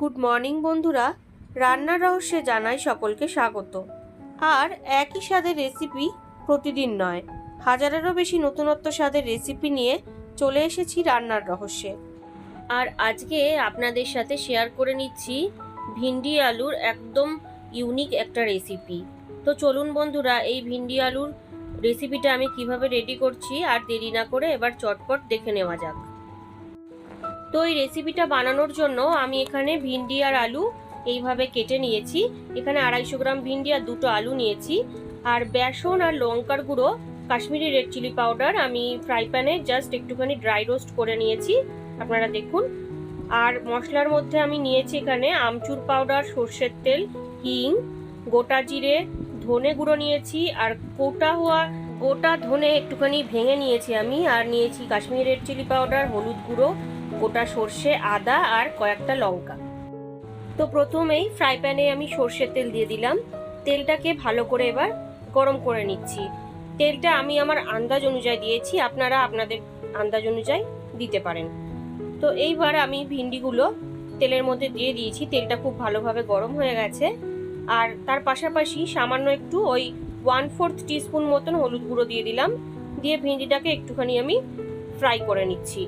Good morning, বন্ধুরা। রান্নার রহস্যে জানাই সকলকে স্বাগত। আর একই স্বাদের রেসিপি প্রতিদিন নয়, হাজারেরও বেশি নতুনত্ব স্বাদের রেসিপি নিয়ে চলে এসেছি রান্নার রহস্যে। আর আজকে আপনাদের সাথে শেয়ার করে নিচ্ছি ভিন্ডি আলুর একদম ইউনিক একটা রেসিপি। তো চলুন, বন্ধুরা, এই ভিন্ডি আলুর রেসিপিটা আমি কীভাবে রেডি করছি, আর দেরি না করে এবার চটপট দেখে নেওয়া যাক। তো এই রেসিপিটা বানানোর জন্য আমি এখানে ভিন্ডি আর আলু এইভাবে কেটে নিয়েছি। এখানে আড়াইশো গ্রাম ভিন্ডি আর দুটো আলু নিয়েছি। আর বেসন আর লঙ্কার গুঁড়ো, কাশ্মীরি রেড চিলি পাউডার আমি ফ্রাই প্যানে জাস্ট একটুখানি ড্রাই রোস্ট করে নিয়েছি, আপনারা দেখুন। আর মশলার মধ্যে আমি নিয়েছি এখানে আমচুর পাউডার সর্ষের তেল, হিং, গোটা জিরে, ধনে গুঁড়ো নিয়েছি, আর কোটা হওয়া, গোটা ধনে একটুখানি ভেঙে নিয়েছি আমি। আর নিয়েছি কাশ্মীরি রেড চিলি পাউডার হলুদ গুঁড়ো গোটা সর্ষে, আদা আর কয়েকটা লঙ্কা। তো প্রথমেই ফ্রাই প্যানে আমি সর্ষের তেল দিয়ে দিলাম। তেলটাকে ভালো করে এবার গরম করে নিচ্ছি। তেলটা আমি আমার আন্দাজ অনুযায়ী দিয়েছি, আপনারা আপনাদের আন্দাজ অনুযায়ী দিতে পারেন। তো এইবার আমি ভিন্ডিগুলো তেলের মধ্যে দিয়ে দিয়েছি। তেলটা খুব ভালোভাবে গরম হয়ে গেছে। আর তার পাশাপাশি সামান্য একটু ওই ওয়ান ফোর্থ টিস্পুন মতন হলুদ গুঁড়ো দিয়ে দিলাম। দিয়ে ভিন্ডিটাকে একটুখানি আমি ফ্রাই করে নিচ্ছি।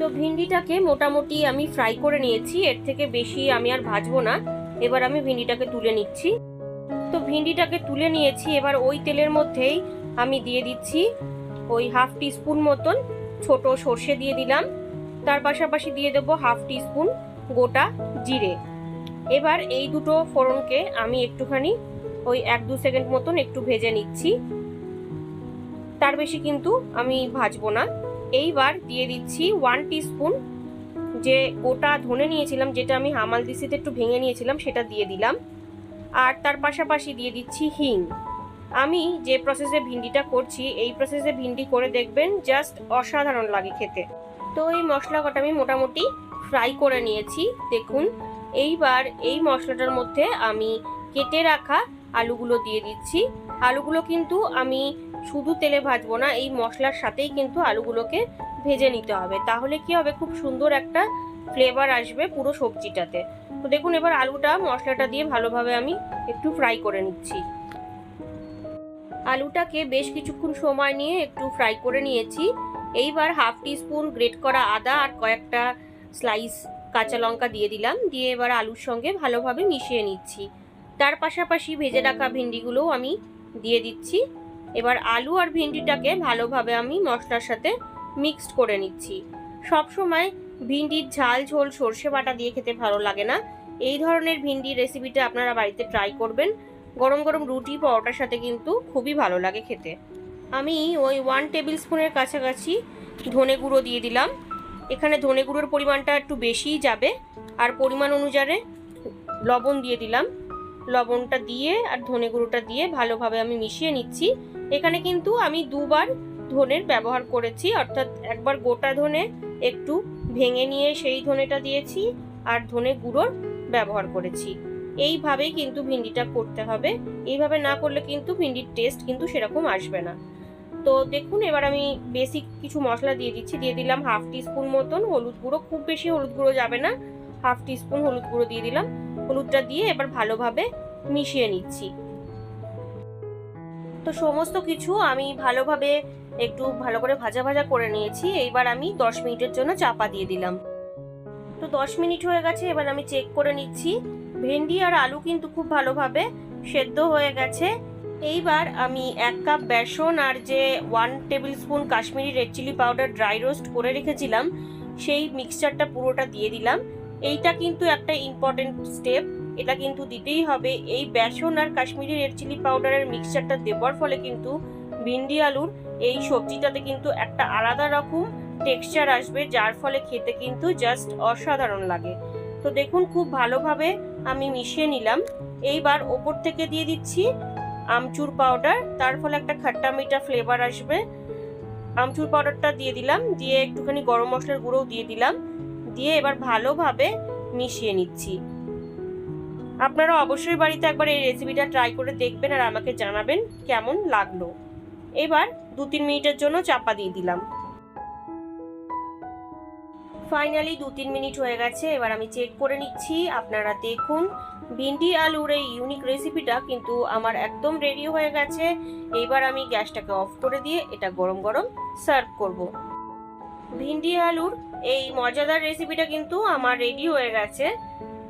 তো ভিন্ডিটাকে মোটামুটি আমি ফ্রাই করে নিয়েছি। এর থেকে বেশি আমি আর ভাজবো না। এবার আমি ভিন্ডিটাকে তুলে নিচ্ছি। তো ভিন্ডিটাকে তুলে নিয়েছি। এবার ওই তেলের মধ্যেই আমি দিয়ে দিচ্ছি ওই হাফ টিস্পুন মতন ছোট সর্ষে দিয়ে দিলাম। তার পাশাপাশি দিয়ে দেবো হাফ টিস্পুন গোটা জিরে। এবার এই দুটো ফোড়নকে আমি একটুখানি ওই এক দু সেকেন্ড মতন একটু ভেজে নিচ্ছি। তার বেশি কিন্তু আমি ভাজবো না। এইবার দিয়ে দিচ্ছি ওয়ান টিস্পুন যে গোটা ধনে নিয়েছিলাম, যেটা আমি হামাল দিসিতে একটু ভেঙে নিয়েছিলাম, সেটা দিয়ে দিলাম। আর তার পাশাপাশি দিয়ে দিচ্ছি হিং। আমি যে প্রসেসে ভিন্ডিটা করছি, এই প্রসেসে ভিন্ডি করে দেখবেন জাস্ট অসাধারণ লাগে খেতে। তো এই মশলা কটা আমি মোটামুটি ফ্রাই করে নিয়েছি, দেখুন। এইবার এই মশলাটার মধ্যে আমি কেটে রাখা আলুগুলো দিয়ে দিচ্ছি। আলুগুলো কিন্তু আমি শুধু তেলে ভাজবো না, এই মশলার সাথেই কিন্তু আলুগুলোকে ভেজে নিতে হবে। তাহলে কি হবে? খুব সুন্দর একটা ফ্লেভার আসবে পুরো সবজিটাতে। তো দেখুন, এবার আলুটা মশলাটা দিয়ে ভালোভাবে আমি একটু ফ্রাই করে নিচ্ছি। আলুটাকে বেশ কিছুক্ষণ সময় নিয়ে একটু ফ্রাই করে নিয়েছি। এইবার হাফ টিস্পুন গ্রেট করা আদা আর কয়েকটা স্লাইস কাঁচা লঙ্কা দিয়ে দিলাম। দিয়ে এবার আলুর সঙ্গে ভালোভাবে মিশিয়ে নিচ্ছি। তার পাশাপাশি ভেজে রাখা ভিন্ডিগুলোও আমি দিয়ে দিচ্ছি। এবার আলু আর ভিন্ডিটাকে ভালোভাবে আমি মশলার সাথে মিক্সড করে নিচ্ছি। সব সময় ভিন্ডির ঝাল ঝোল সর্ষে বাটা দিয়ে খেতে ভালো লাগে না। এই ধরনের ভিন্ডি রেসিপিটা আপনারা বাড়িতে ট্রাই করবেন। গরম গরম রুটি, পরোটার সাথে কিন্তু খুবই ভালো লাগে খেতে। আমি ওই ওয়ান টেবিল স্পুনের কাছাকাছি ধনে গুঁড়ো দিয়ে দিলাম। এখানে ধনে গুঁড়োর পরিমাণটা একটু বেশিই যাবে। আর পরিমাণ অনুযায়ী লবণ দিয়ে দিলাম। লবণটা দিয়ে আর ধনে গুঁড়োটা দিয়ে ভালোভাবে আমি মিশিয়ে নিচ্ছি। এখানে কিন্তু আমি দুবার ধনের ব্যবহার করেছি, অর্থাৎ একবার গোটা ধনে একটু ভেঙে নিয়ে সেই ধনেটা দিয়েছি আর ধনে গুঁড়োর ব্যবহার করেছি। এইভাবেই কিন্তু ভিন্ডিটা করতে হবে। এইভাবে না করলে কিন্তু ভিন্ডির টেস্ট কিন্তু সেরকম আসবে না। তো দেখুন, এবার আমি বেসিক কিছু মশলা দিয়ে দিচ্ছি। দিয়ে দিলাম হাফ টিস্পুন মতন হলুদ গুঁড়ো। খুব বেশি হলুদ গুঁড়ো যাবে না। হাফ টিস্পুন হলুদ গুঁড়ো দিয়ে দিলাম। হলুদটা দিয়ে এবার ভালোভাবে মিশিয়ে নিচ্ছি। তো সমস্ত কিছু আমি ভালোভাবে একটু ভালো করে ভাজা ভাজা করে নিয়েছি। এইবার আমি দশ মিনিটের জন্য চাপা দিয়ে দিলাম। তো দশ মিনিট হয়ে গেছে, এবার আমি চেক করে নিচ্ছি। ভেন্ডি আর আলু কিন্তু খুব ভালোভাবে সেদ্ধ হয়ে গেছে। এইবার আমি এক কাপ বেসন আর যে one tablespoon Kashmiri red chilli powder dry roast করে রেখেছিলাম, সেই মিক্সচারটা পুরোটা দিয়ে দিলাম। এইটা কিন্তু একটা ইম্পর্টেন্ট স্টেপ এটা কিন্তু দিতেই হবে। এই বেসন আর কাশ্মীরি রেড চিলি পাউডারের মিক্সচারটা দেওয়ার ফলে কিন্তু ভিন্ডি আলুর এই সবজিটাতে কিন্তু একটা আলাদা রকম টেক্সচার আসবে, যার ফলে খেতে কিন্তু জাস্ট অসাধারণ লাগে। তো দেখুন, খুব ভালোভাবে আমি মিশিয়ে নিলাম। এইবার ওপর থেকে দিয়ে দিচ্ছি আমচুর পাউডার তার ফলে একটা খাট্টা মিঠা ফ্লেভার আসবে। আমচুর পাউডারটা দিয়ে দিলাম, দিয়ে একটুখানি গরম মশলার গুঁড়োও দিয়ে দিলাম। দিয়ে এবার ভালোভাবে মিশিয়ে নিচ্ছি। আপনারা অবশ্যই বাড়িতে একবার এই রেসিপিটা ট্রাই করে দেখবেন আর আমাকে জানাবেন কেমন লাগল। এবার দু তিন মিনিটের জন্য চাপা দিয়ে দিলাম। ফাইনালি দু তিন মিনিট হয়ে গেছে, এবার আমি চেক করে নিচ্ছি। আপনারা দেখুন, ভিন্ডি আলুর এই ইউনিক রেসিপিটা কিন্তু আমার একদম রেডি হয়ে গেছে। এইবার আমি গ্যাসটাকে অফ করে দিয়ে এটা গরম গরম সার্ভ করব। ভিন্ডি আলুর এই মজাদার রেসিপিটা কিন্তু আমার রেডি হয়ে গেছে।